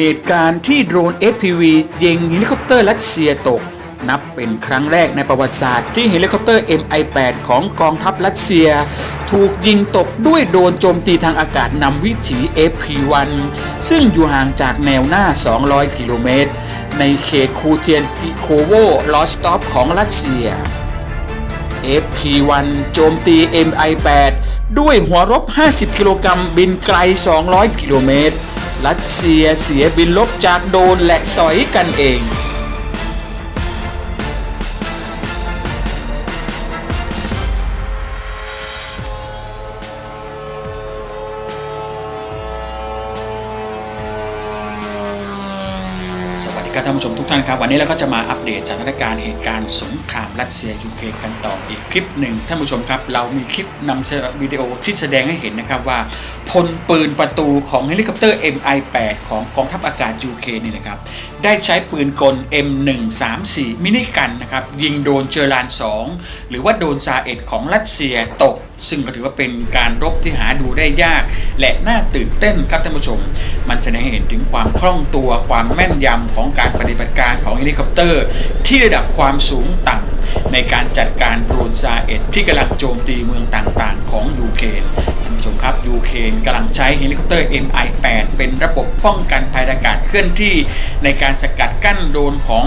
เหตุการณ์ที่โดรน FPV ยิงเฮลิคอปเตอร์รัสเซียตก นับเป็นครั้งแรกในประวัติศาสตร์ที่เฮลิคอปเตอร์ MI8 ของกองทัพรัสเซีย ถูกยิงตกด้วยโดรนโจมตีทางอากาศนำวิถี FP1 ซึ่งอยู่ห่างจากแนวหน้า 200 กิโลเมตร ในเขตคูเทียนติโคโวลอสตอปของรัสเซีย FP1 โจมตี MI8 ด้วยหัวรบ 50 กิโลกรัมบินไกล 200 กิโลเมตร รัสเซียเสียบินลบจากโดนและสอยกันเองสวัสดีครับท่านผู้ชมทุกท่านครับวันนี้เราก็จะมาอัปเดตสถานการณ์เหตุการณ์สงครามรัสเซียยูเครนกันต่ออีกคลิปหนึ่งท่านผู้ชมครับ เรามีคลิปนำวิดีโอที่แสดงให้เห็นนะครับว่า พลปืนประตูของเฮลิคอปเตอร์ MI8 ของกองทัพอากาศยูเคนนี่นะครับได้ใช้ปืนกล M134 มินิกันนะครับยิงโดนเจอราน 2 หรือว่าโดนซาเอ็ดของรัสเซียตก ซึ่งก็ถือว่าเป็นการรบที่หาดูได้ยาก และน่าตื่นเต้นครับท่านผู้ชม มันแสดงให้เห็นถึงความคล่องตัวความแม่นยำของการปฏิบัติการของเฮลิคอปเตอร์ ที่ระดับความสูงต่ำในการจัดการโดรนซาเอ็ดที่กำลังโจมตีเมืองต่างๆ ของยูเครน ท่านผู้ชมครับยูเครนกำลังใช้เฮลิคอปเตอร์ MI8 เป็นระบบป้องกันภัยอากาศเคลื่อนที่ ในการสกัดกั้นโดนของ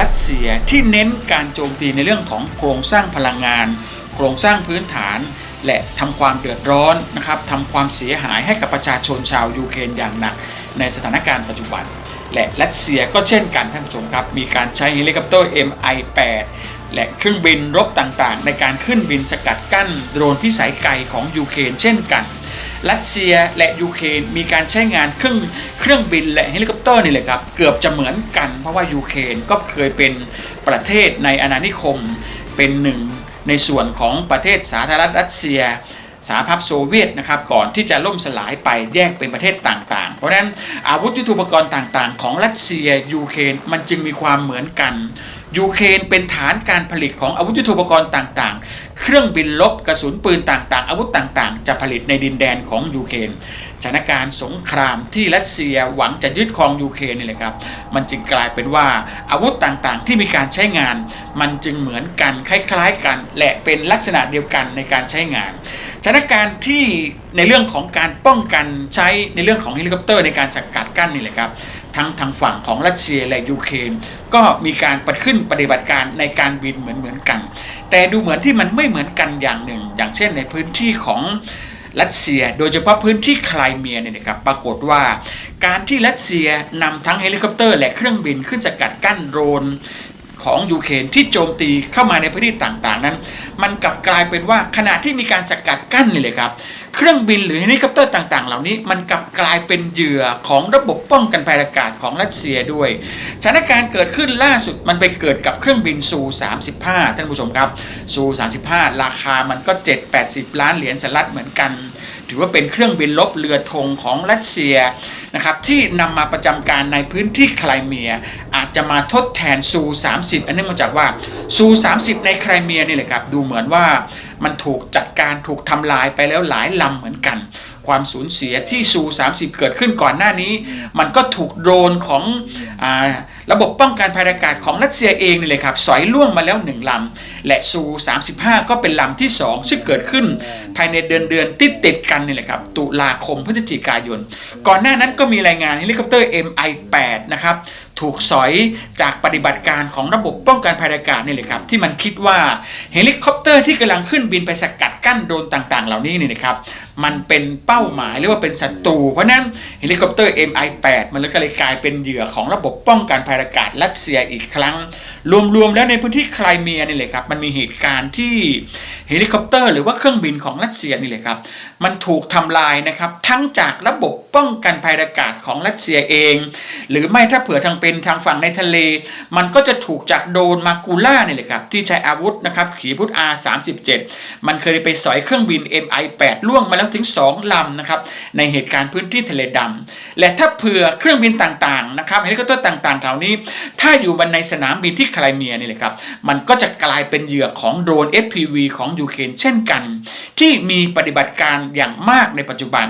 รัสเซียที่เน้นการโจมตีในเรื่องของโครงสร้างพลังงาน โครงสร้างพื้นฐาน และทำความเดือดร้อนนะครับทำความเสียหายให้กับประชาชนชาวยูเครนอย่างหนัก ในสถานการณ์ปัจจุบัน และรัสเซียก็เช่นกันท่านผู้ชมครับมีการใช้เฮลิคอปเตอร์ MI8 และเครื่องบินรบต่างๆ ในการขึ้นบินสกัดกั้นโดรนพิสัยไกลของยูเครนเช่นกัน รัสเซียและยูเครนมีการใช้งานเครื่องเครื่องบินและเฮลิคอปเตอร์นี่แหละครับ เกือบจะเหมือนกันเพราะว่ายูเครนก็เคยเป็นประเทศในอาณานิคม เป็นหนึ่งในส่วนของประเทศสาธารณรัฐรัสเซียสหภาพโซเวียตนะครับก่อนที่จะล่มสลายไปแยกเป็นประเทศต่างๆ เพราะฉะนั้นอาวุธยุทโธปกรณ์ต่างๆ ของรัสเซียยูเครนมันจึงมีความเหมือนกัน ยูเครนเป็นฐานการผลิตของอาวุธยุทโธปกรณ์ต่างๆ เครื่องบินลบกระสุนปืนต่างๆ อาวุธต่างๆ จะผลิตในดินแดนของยูเครนสถานการณ์สงครามที่รัสเซียหวังจะยึดครองยูเครนนี่แหละครับ มันจึงกลายเป็นว่าอาวุธต่างๆ ที่มีการใช้งาน มันจึงเหมือนกันคล้ายๆกัน และเป็นลักษณะเดียวกันในการใช้งานสถานการณ์ที่ในเรื่องของการป้องกันใช้ในเรื่องของเฮลิคอปเตอร์ในการสกัดกั้นนี่แหละครับ ทั้งทางฝั่งของรัสเซียและยูเครนก็มีการปฏิขึ้นปฏิบัติการในการบินเหมือนเหมือนกัน แต่ดูเหมือนที่มันไม่เหมือนกันอย่างหนึ่ง อย่างเช่นในพื้นที่ของรัสเซีย โดยเฉพาะพื้นที่คลายเมียเนี่ยนะครับปรากฏว่า การที่รัสเซียนำทั้งเฮลิคอปเตอร์และเครื่องบินขึ้นสกัดกั้นโดรน ของยูเครนที่โจมตีเข้ามาในพื้นที่ต่างๆ นั้น มันกลับกลายเป็นว่าขณะที่มีการสกัดกั้นนี่เลยครับ เครื่องบินหรือเฮลิคอปเตอร์ต่างๆ เหล่านี้มันกลับกลายเป็นเหยื่อของระบบป้องกันภัยอากาศของรัสเซียด้วยสถานการณ์เกิดขึ้นล่าสุดมันไปเกิดกับเครื่องบินซู 35 ท่านผู้ชมครับซู35 ราคามันก็ 7-80 ล้านเหรียญสหรัฐเหมือนกัน ถือว่าเป็นเครื่องบินลบเรือธงของรัสเซีย นะครับที่นำมาประจำการในพื้นที่ไครเมีย อาจจะมาทดแทนซู 30 อันนี้มาจากว่าซู 30 ในไครเมียนี่แหละครับดูเหมือนว่ามันถูกจัดการถูกทำลายไปแล้วหลายลำเหมือนกัน ความสูญเสียที่ซู30 เกิดขึ้นก่อนหน้านี้ มันก็ถูกโดรนของอาระบบป้องกันภัยอากาศของรัสเซียเองนี่เลยครับสอยล่วงมาแล้วหนึ่งลำและซู35 ก็เป็นลำที่ 2 ซึ่งเกิดขึ้น ภายในเดือนเดือนติดติดๆกันนี่แหละครับตุลาคมพฤศจิกายน ก่อนหน้านั้นก็มีรายงานเฮลิคอปเตอร์ MI8 นะครับถูกสอยจากปฏิบัติการของระบบป้องกันภัยอากาศนี่แหละครับ ที่มันคิดว่าเฮลิคอปเตอร์ที่กำลังขึ้นบินไปสกัดกั้นโดรนต่างๆ เหล่านี้นี่นะครับ มันเป็นเป้าหมายหรือว่าเป็นศัตรูเพราะนั้นเฮลิคอปเตอร์ MI8 มันเลยก็เลยกลายเป็นเหยื่อของระบบป้องกันภัยอากาศรัสเซียอีกครั้ง รวมๆแล้วในพื้นที่ไครเมียนี่แหละครับ มันมีเหตุการณ์ที่เฮลิคอปเตอร์ หรือว่าเครื่องบินของรัสเซียนี่แหละครับ มันถูกทำลายนะครับทั้งจากระบบป้องกันภัยอากาศของรัสเซียเอง หรือไม่ถ้าเผื่อทางเป็นทางฝั่งในทะเล มันก็จะถูกจากโดนมากูล่านี่แหละครับที่ใช้อาวุธนะครับขีปนาวุธ R37 มันเคยไปสอยเครื่องบิน MI8 ล่วงมาแล้วถึง 2 ลำนะครับในเหตุการณ์พื้นที่ทะเลดำและถ้าเผื่อเครื่องบินต่างๆนะครับเฮลิคอปเตอร์ต่างๆเหล่านี้ ถ้าอยู่บนในสนามบินที่ไครเมียนี่แหละครับมันก็จะกลายเป็นเหยื่อของโดรน FPV ของยูเครนเช่นกัน ที่มีปฏิบัติการอย่างมากในปัจจุบัน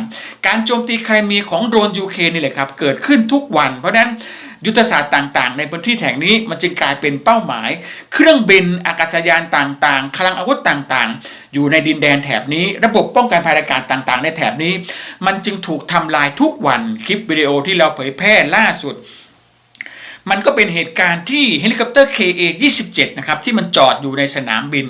การโจมตีไครเมียของโดรนยูเครนนี่แหละครับเกิดขึ้นทุกวัน เพราะฉะนั้น ยุทธศาสตร์ต่างๆ ในพื้นที่แห่งนี้มันจึงกลายเป็นเป้าหมาย เครื่องบินอากาศยานต่างๆคลังอาวุธต่างๆ อยู่ในดินแดนแถบนี้ ระบบป้องกันภัยอากาศต่างๆ ในแถบนี้ มันจึงถูกทำลายทุกวันคลิปวิดีโอที่เราเผยแพร่ล่าสุด มันก็เป็นเหตุการณ์ที่เฮลิคอปเตอร์ KA-27 นะครับที่มันจอดอยู่ในสนามบิน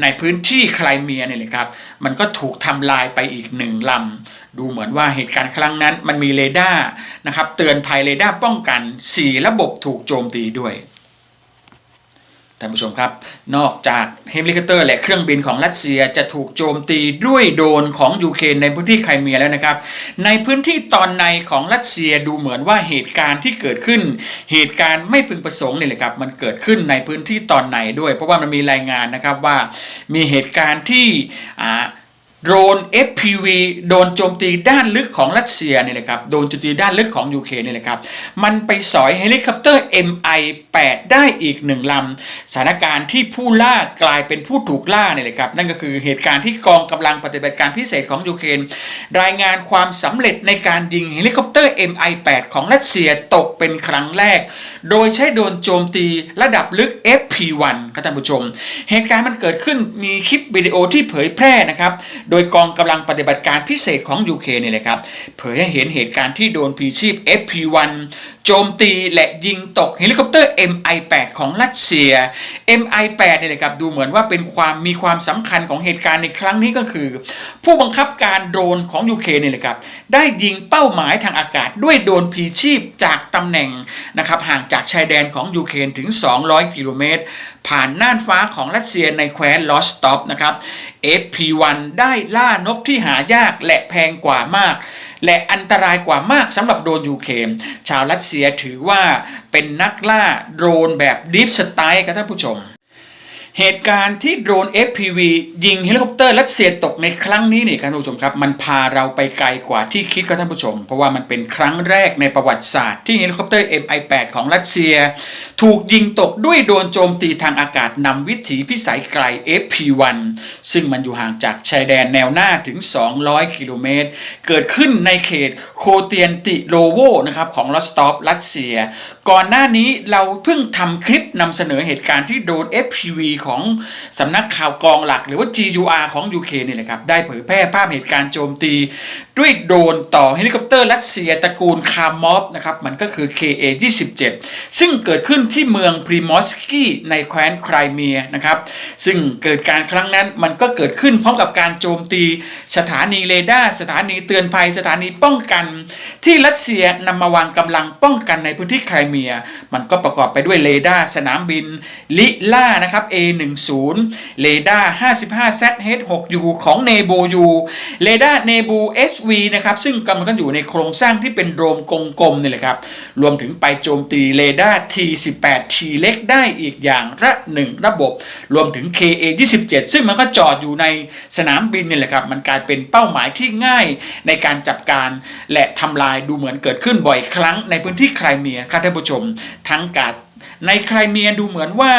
ในพื้นที่ไครเมียเนี่ยเละครับมันก็ถูกทำลายไปอีกหนึ่งลำดูเหมือนว่าเหตุการณ์ครั้งนั้นมันมีเรดาร์นะครับเตือนภัยเรดาร์ป้องกัน 4 ระบบถูกโจมตีด้วย ท่านผู้ชมครับ นอกจากเฮลิคอปเตอร์และเครื่องบินของรัสเซียจะถูกโจมตีด้วยโดนของยูเครนในพื้นที่ไครเมียแล้วนะครับ ในพื้นที่ตอนในของรัสเซียดูเหมือนว่าเหตุการณ์ที่เกิดขึ้น เหตุการณ์ไม่พึงประสงค์นี่แหละครับ มันเกิดขึ้นในพื้นที่ตอนในด้วย เพราะว่ามันมีรายงานนะครับว่ามีเหตุการณ์ที่อ่า โดรน FPV โดนโจมตีด้านลึกของรัสเซียนี่แหละครับ โดนโจมตีด้านลึกของยูเครนนี่แหละครับ มันไปสอยเฮลิคอปเตอร์ MI8 ได้อีกหนึ่งลำ สถานการณ์ที่ผู้ล่ากลายเป็นผู้ถูกล่านี่แหละครับ นั่นก็คือเหตุการณ์ที่กองกำลังปฏิบัติการพิเศษของยูเครนรายงานความสำเร็จในการยิงเฮลิคอปเตอร์ MI8 ของรัสเซียตกเป็นครั้งแรก โดยใช้โดนโจมตีระดับลึก FP1 ครับท่านผู้ชม เหตุการณ์มันเกิดขึ้นมีคลิปวิดีโอที่เผยแพร่นะครับโดยกองกำลังปฏิบัติการพิเศษของยูเคนี่แหละครับเผยให้เห็นเหตุการณ์ที่โดนพีชีพ FP1 โจมตีและยิงตกเฮลิคอปเตอร์ MI8 ของรัสเซีย MI8 เนี่ยนะครับดูเหมือนว่าเป็นความมีความสำคัญของเหตุการณ์ในครั้งนี้ก็คือ ผู้บังคับการโดรนของยูเคนเนี่ยแหละครับได้ยิงเป้าหมายทางอากาศด้วยโดรนพีชีพจากตำแหน่งนะครับห่างจากชายแดนของยูเครนถึง 200 กิโลเมตรผ่านน่านฟ้าของรัสเซียในแคว้นลอสตอปนะครับ FP1 ได้ล่านกที่หายากและแพงกว่ามาก และอันตรายกว่ามากสำหรับโดรนยูเครนชาวรัสเซียถือว่าเป็นนักล่าโดรนแบบดิฟสไตล์ครับท่านผู้ชม เหตุการณ์ที่โดรน FPV ยิงเฮลิคอปเตอร์รัสเซียตกในครั้งนี้นี่ครับท่านผู้ชมครับ มันพาเราไปไกลกว่าที่คิดครับท่านผู้ชม เพราะว่ามันเป็นครั้งแรกในประวัติศาสตร์ที่เฮลิคอปเตอร์ MI8 ของรัสเซีย ถูกยิงตกด้วยโดรนโจมตีทางอากาศนำวิถีพิสัยไกล FP1 ซึ่งมันอยู่ห่างจากชายแดนแนวหน้าถึง 200 กิโลเมตร เกิดขึ้นในเขตโคเตียนติโลโวนะครับของลอสตอปรัสเซีย ก่อนหน้านี้เราเพิ่งทำคลิปนำเสนอเหตุการณ์ที่โดน FPV ของสำนักข่าวกองหลัก หรือว่า GUR ของ UK นี่แหละครับ ได้เผยแพร่ภาพเหตุการณ์โจมตี ด้วยโดรนต่อเฮลิคอปเตอร์รัสเซียตระกูลคาร์มอฟนะครับมันก็คือ KA-27 ซึ่งเกิดขึ้นที่เมืองพรีมอสกี้ในแคว้นไครเมียนะครับซึ่งเกิดการครั้งนั้นมันก็เกิดขึ้นพร้อมกับการโจมตี สถานีเรดาร์สถานีเตือนภัย สถานีป้องกัน ที่รัสเซียนำมาวางกำลังป้องกันในพื้นที่ไครเมีย มันก็ประกอบไปด้วยเรดาร์สนามบิน ลิล่านะครับ A10 เรดาร์ 55ZH6U ของเนโบยูเรดาร์เนบู SV นะครับซึ่งกำลังอยู่ในโครงสร้างที่เป็นโดมกลมๆนี่แหละครับรวมถึงไปโจมตีเรดาร์ T18T เล็กได้อีกอย่างละหนึ่งระบบ รวมถึง KA27 ซึ่งมันก็จออดอยู่ในสนามบินนี่แหละครับมันกลายเป็นเป้าหมายที่ง่ายในการจับการและทำลายดูเหมือนเกิดขึ้นบ่อยครั้งในพื้นที่ไครเมียครับท่านผู้ชม ทั้งการในไครเมียดูเหมือนว่า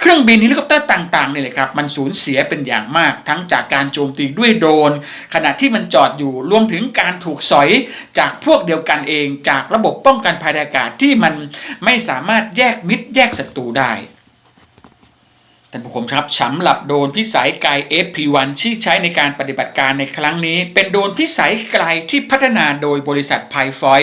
เครื่องบินเฮลิคอปเตอร์ต่างๆนี่แหละครับมันสูญเสียเป็นอย่างมาก ทั้งจากการโจมตีด้วยโดรนขณะที่มันจอดอยู่รวมถึงการถูกสอยจากพวกเดียวกันเอง จากระบบป้องกันภัยอากาศที่มันไม่สามารถแยกมิตรแยกศัตรูได้ ท่านผู้ชมครับสำหรับโดนพิสัยไกล FP1 ที่ใช้ในการปฏิบัติการในครั้งนี้ เป็นโดนพิสัยไกลที่พัฒนาโดยบริษัทไพฟอย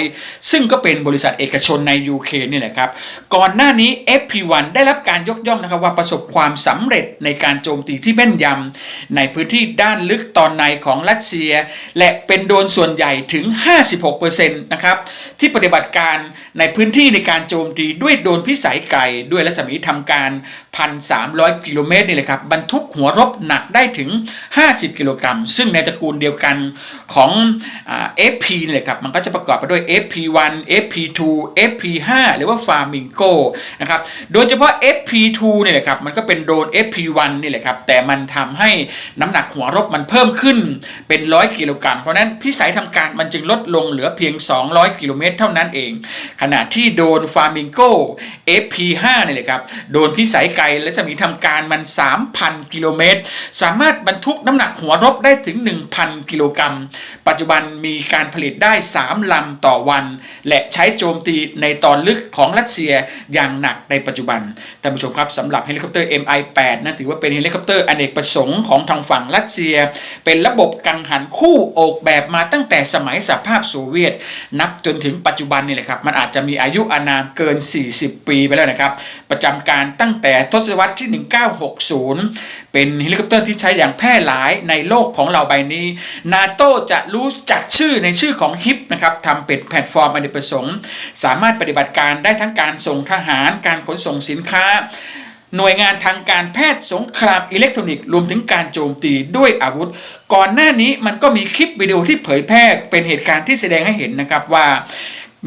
ซึ่งก็เป็นบริษัทเอกชนใน UK นี่แหละครับ ก่อนหน้านี้ FP1 ได้รับการยกย่องนะครับว่าประสบความสำเร็จในการโจมตีที่แม่นยำในพื้นที่ด้านลึกตอนในของรัสเซีย และเป็นโดนส่วนใหญ่ถึง 56%นะครับที่ปฏิบัติการในพื้นที่ในการโจมตีด้วยโดนพิสัยไกลด้วยรัศมีทำการ 1,300กิโลเมตรนี่แหละครับบรรทุกหัวรบหนักได้ถึง 50 กิโลกรัม ซึ่งในตระกูลเดียวกันของเอา FP นี่แหละครับมันก็จะประกอบไปด้วย FP1 FP2 FP5 หรือว่า Flamingo นะครับโดยเฉพาะ FP2 นี่แหละครับมันก็เป็นโดน FP1 นี่แหละครับแต่มันทำให้น้ำหนักหัวรบมันเพิ่มขึ้นเป็น 100 กิโลกรัม เพราะนั้นพิสัยทำการมันจึงลดลงเหลือเพียง 200 กิโลเมตร เท่านั้นเอง ขณะที่โดรน Flamingo FP5 นี่แหละครับโดนพิสัยไกลและจะมีทำการมัน 3,000 กิโลเมตร สามารถบรรทุกน้ำหนักหัวรบได้ถึง 1,000 กิโลกรัม ปัจจุบันมีการผลิตได้ 3 ลำต่อวัน และใช้โจมตีในตอนลึกของรัสเซียอย่างหนักในปัจจุบัน ท่านผู้ชมครับสำหรับเฮลิคอปเตอร์ MI8 นั้นถือว่าเป็นเฮลิคอปเตอร์อเนกประสงค์ของทางฝั่งรัสเซีย เป็นระบบกังหันคู่ออกแบบมาตั้งแต่สมัยสหภาพโซเวียต นับจนถึงปัจจุบันนี่แหละครับ มันอาจจะมีอายุอานามเกิน 40 ปีไปแล้วนะครับ ประจำการตั้งแต่ทศวรรษที่960 เป็นเฮลิคอปเตอร์ที่ใช้อย่างแพร่หลายในโลกของเราใบนี้นาโตจะรู้จักชื่อในชื่อของฮิปนะครับทำเป็นแพลตฟอร์มอเนกประสงค์สามารถปฏิบัติการได้ทั้งการส่งทหาร การขนส่งสินค้าหน่วยงานทางการแพทย์สงครามอิเล็กทรอนิกส์รวมถึงการโจมตีด้วยอาวุธ ก่อนหน้านี้มันก็มีคลิปวิดีโอที่เผยแพร่เป็นเหตุการณ์ที่แสดงให้เห็นนะครับว่า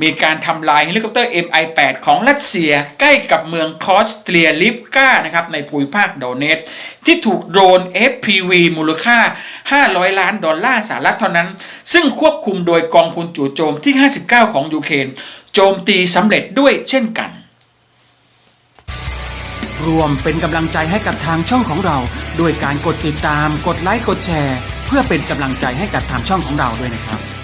มีการทำลายเฮลิคอปเตอร์ MI8 ของรัสเซียใกล้กับเมืองคอสเตรียลิฟกานะครับในภูมิภาคโดเนตที่ถูกโดรน FPV มูลค่า 500 ล้านดอลลาร์สหรัฐเท่านั้น ซึ่งควบคุมโดยกองพลจู่โจมที่ 59 ของยูเครนโจมตีสำเร็จด้วยเช่นกัน รวมเป็นกำลังใจให้กับทางช่องของเราด้วยการกดติดตาม กดไลค์ กดแชร์ เพื่อเป็นกำลังใจให้กับทางช่องของเราด้วยนะครับ